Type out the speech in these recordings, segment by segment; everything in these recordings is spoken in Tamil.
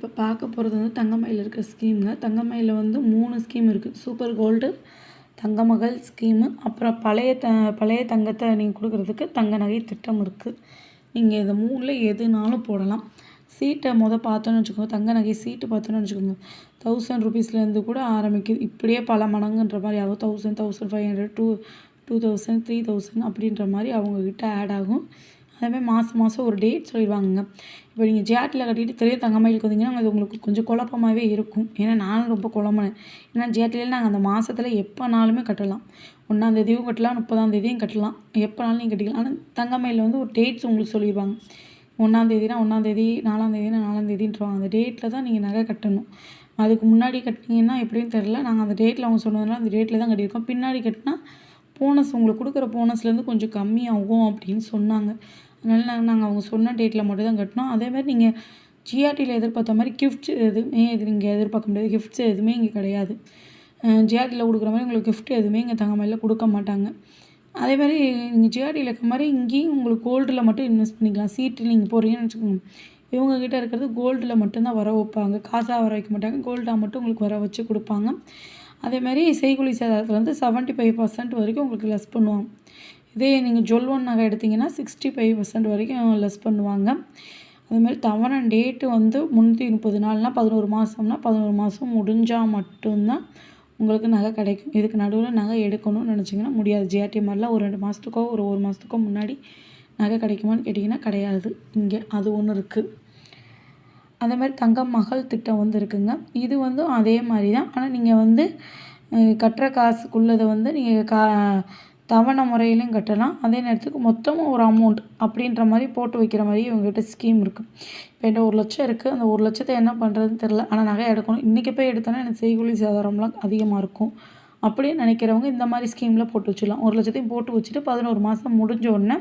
இப்போ பார்க்க போகிறது வந்து தங்கமயில் இருக்கிற ஸ்கீமுங்க தங்கமயில் வந்து மூணு ஸ்கீம் இருக்குது. சூப்பர் கோல்டு தங்கமகள் ஸ்கீமு அப்புறம் பழைய த பழைய தங்கத்தை நீங்கள் கொடுக்குறதுக்கு தங்க நகை திட்டம் இருக்குது. நீங்கள் இந்த மூணில் எதுனாலும் போடலாம். சீட்டை மொதல் பார்த்தோன்னு வச்சுக்கோங்க. தங்க நகை சீட்டு பார்த்தோன்னு வச்சுக்கோங்க. தௌசண்ட் ருபீஸ்லேருந்து கூட ஆரம்பிக்குது. இப்படியே பல மடங்குன்ற மாதிரி ஆகும். Thousand thousand five hundred two two thousand three thousand அப்படின்ற மாதிரி அவங்கக்கிட்ட ஆட் ஆகும். அதேமாதிரி மாதம் மாதம் ஒரு டேட் சொல்லிடுவாங்கங்க. இப்போ நீங்கள் ஜேட்டில் கட்டிட்டு தெரிய தங்கமயிலுக்கு வந்தீங்கன்னா அது உங்களுக்கு கொஞ்சம் குழப்பமாகவே இருக்கும். ஏன்னா நானும் ரொம்ப குழம்புனேன். ஏன்னா ஜேட்டிலேயே நாங்கள் அந்த மாதத்தில் எப்போனாலுமே கட்டலாம். ஒன்றாந்தேதியும் கட்டலாம் முப்பதாந்தேதியும் கட்டலாம். எப்போனாலும் நீங்கள் கட்டிக்கலாம். ஆனால் தங்கமயிலில் வந்து ஒரு டேட்ஸ் உங்களுக்கு சொல்லிடுவாங்க. ஒன்றாந்தேதினா ஒன்றாந்தேதி நாலாந்தேதினா நாலாந்தேதின்றவாங்க அந்த டேட்டில் தான் நீங்கள் நகை கட்டணும். அதுக்கு முன்னாடி கட்டினீங்கன்னா எப்படின்னு தெரில நாங்கள் அந்த டேட்டில் அவங்க சொன்னதுனால அந்த டேட்டில் தான் கட்டியிருக்கோம். பின்னாடி கட்டினா போனஸ் உங்களுக்கு கொடுக்குற போனஸ்லேருந்து கொஞ்சம் கம்மியாகும் அப்படின்னு சொன்னாங்க. அதனால் நாங்கள் நாங்கள் அவங்க சொன்ன டேட்டில் மட்டும் தான் கட்டினோம். அதேமாதிரி நீங்கள் ஜிஆர்டியில் எதிர்பார்த்த மாதிரி கிஃப்ட்ஸ் எதுவுமே இது நீங்கள் எதிர்பார்க்க முடியாது. கிஃப்ட்ஸ் எதுவுமே இங்கே கிடையாது. ஜிஆர்டியில் கொடுக்குற மாதிரி உங்களுக்கு கிஃப்ட் எதுவுமே இங்கே தங்கமயிலில் கொடுக்க மாட்டாங்க. அதே மாதிரி நீங்கள் ஜிஆர்டியில் இருக்க மாதிரி இங்கேயும் உங்களுக்கு கோல்டில் மட்டும் இன்வெஸ்ட் பண்ணிக்கலாம். சீட்டு நீங்கள் போகிறீங்கன்னு வச்சுக்கோங்க. இவங்கக்கிட்ட இருக்கிறது கோல்டில் மட்டும்தான் வர வைப்பாங்க. காசாக வர வைக்க மாட்டாங்க. கோல்டாக மட்டும் உங்களுக்கு வர வச்சு கொடுப்பாங்க. அதேமாதிரி செய்குலி சேதாரத்தில் வந்து செவன்ட்டி ஃபைவ் பர்சன்ட் வரைக்கும் உங்களுக்கு லெஸ் பண்ணுவாங்க. இதே நீங்கள் ஜுவல் ஒன் நகை எடுத்திங்கன்னா சிக்ஸ்டி ஃபைவ் பர்சன்ட் வரைக்கும் லெஸ் பண்ணுவாங்க. அதுமாதிரி தவணை டேட்டு வந்து முந்நூற்றி முப்பது நாள்னால் பதினோரு மாதம்னா பதினோரு மாதம் முடிஞ்சால் மட்டும்தான் உங்களுக்கு நகை கிடைக்கும். இதுக்கு நடுவில் நகை எடுக்கணும்னு நினச்சிங்கன்னா முடியாது. ஜிஆர்டி மாதிரிலாம் ஒரு ரெண்டு மாதத்துக்கோ ஒரு ஒரு மாதத்துக்கோ முன்னாடி நகை கிடைக்குமான்னு கேட்டிங்கன்னா கிடையாது. இங்கே அது ஒன்று இருக்குது அதே மாதிரி தங்கம் மகள் திட்டம் வந்து இருக்குங்க. இது வந்து அதே மாதிரி தான் ஆனால் நீங்கள் வந்து கட்டுற காசுக்குள்ளதை வந்து நீங்கள் கா தவணை முறையிலையும் கட்டலாம். அதே நேரத்துக்கு மொத்தமாக ஒரு அமௌண்ட் அப்படின்ற மாதிரி போட்டு வைக்கிற மாதிரி இவங்ககிட்ட ஸ்கீம் இருக்குது இப்போ என்கிட்ட ஒரு லட்சம் இருக்குது அந்த ஒரு லட்சத்தை என்ன பண்ணுறதுன்னு தெரில ஆனால் நகை எடுக்கணும். இன்றைக்கி போய் எடுத்தோன்னா எனக்கு செய்கூலி சேதாரம்லாம் அதிகமாக இருக்கும். அப்படியே நினைக்கிறவங்க இந்த மாதிரி ஸ்கீமில் போட்டு வச்சிடலாம். ஒரு லட்சத்தையும் போட்டு வச்சுட்டு பதினோரு மாதம் முடிஞ்ச உடனே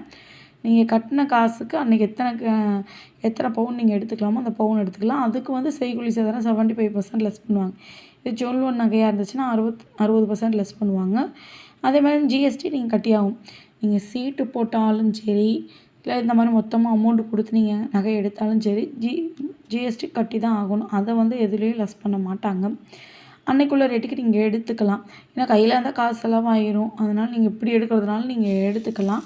நீங்கள் கட்டின காசுக்கு அன்றைக்கி எத்தனை எத்தனை பவுன் நீங்கள் எடுத்துக்கலாமோ அந்த பவுன் எடுத்துக்கலாம். அதுக்கு வந்து செய்கூலி சேதாரம் செவன்ட்டி ஃபைவ் பர்சன்ட் லெஸ் பண்ணுவாங்க. இது ஜோல் ஒன் நகையாக இருந்துச்சுன்னா அறுபத் அறுபது பர்சன்ட் லெஸ் பண்ணுவாங்க. அதே மாதிரி ஜிஎஸ்டி நீங்கள் கட்டியாகும். நீங்கள் சீட்டு போட்டாலும் சரி இல்லை இந்த மாதிரி மொத்தமாக அமௌண்ட்டு கொடுத்து நீங்கள் நகை எடுத்தாலும் சரி ஜி ஜிஎஸ்டி கட்டி தான் ஆகணும். அதை வந்து எதுலேயும் லெஸ் பண்ண மாட்டாங்க. அன்னைக்குள்ள ரேட்டுக்கு நீங்கள் எடுத்துக்கலாம். ஏன்னா கையில் இருந்தால் காசு செலவாயிரும். அதனால் நீங்கள் இப்படி எடுக்கிறதுனால நீங்கள் எடுத்துக்கலாம்.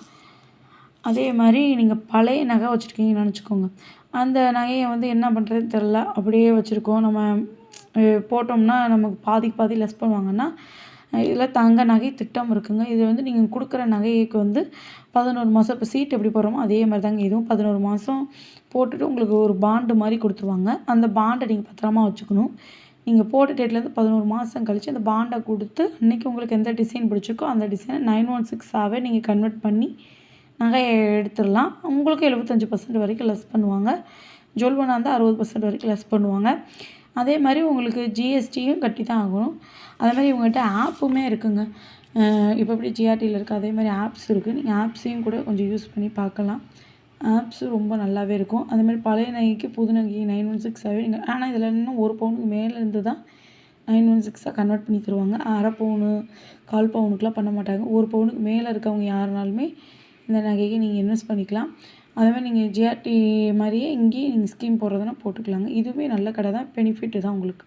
அதே மாதிரி நீங்கள் பழைய நகை வச்சுருக்கீங்கன்னு நினச்சிக்கோங்க. அந்த நகையை வந்து என்ன பண்ணுறதுன்னு தெரில அப்படியே வச்சுருக்கோம். நம்ம போட்டோம்னா நமக்கு பாதிக்கு பாதி லெஸ் பண்ணுவாங்கன்னா இதில் தங்க நகை திட்டம் இருக்குங்க. இது வந்து நீங்கள் கொடுக்குற நகைக்கு வந்து பதினோரு மாதம் இப்போ சீட் எப்படி போடுறோமோ அதே மாதிரி தாங்க. இதுவும் பதினோரு மாதம் போட்டுட்டு உங்களுக்கு ஒரு பாண்டு மாதிரி கொடுத்துருவாங்க. அந்த பாண்டை நீங்கள் பத்திரமா வச்சுக்கணும். நீங்கள் போட்ட டேட்லேருந்து பதினோரு மாதம் கழித்து அந்த பாண்டை கொடுத்து அன்றைக்கி உங்களுக்கு எந்த டிசைன் பிடிச்சிருக்கோ அந்த டிசைனை நைன் ஒன் சிக்ஸாகவே நீங்கள் கன்வெர்ட் பண்ணி நகையை எடுத்துடலாம். உங்களுக்கு எழுபத்தஞ்சி பர்சன்ட் வரைக்கும் லெஸ் பண்ணுவாங்க. ஜுவல்வனாக இருந்தால் அறுபது பர்சன்ட் வரைக்கும் லெஸ் பண்ணுவாங்க. அதே மாதிரி உங்களுக்கு ஜிஎஸ்டியும் கட்டி தான் ஆகணும். அதே மாதிரி இவங்ககிட்ட ஆப்புமே இருக்குங்க. இப்போ எப்படி ஜிஆர்டியில் இருக்குது அதே மாதிரி ஆப்ஸ் இருக்குது நீங்கள் ஆப்ஸையும் கூட கொஞ்சம் யூஸ் பண்ணி பார்க்கலாம். ஆப்ஸும் ரொம்ப நல்லாவே இருக்கும். அதே மாதிரி பழைய நகைக்கு புது நகைக்கு நைன் ஒன் சிக்ஸாகவே நீங்கள் ஆனால் இதில் இன்னும் ஒரு பவுனுக்கு மேலேருந்து தான் நைன் ஒன் சிக்ஸாக கன்வெர்ட் பண்ணி தருவாங்க. அரை பவுனு கால் பவுனுக்குலாம் பண்ண மாட்டாங்க. ஒரு பவுனுக்கு மேலே இருக்கவங்க யாருனாலுமே இந்த நகைக்கு நீங்கள் இன்வெஸ்ட் பண்ணிக்கலாம். அதே மாதிரி நீங்கள் ஜிஆர்டி மாதிரியே இங்கேயும் நீங்கள் ஸ்கீம் போடுறதுனா போட்டுக்கலாங்க. இதுவுமே நல்ல கடை தான் பெனிஃபிட்டு தான் உங்களுக்கு.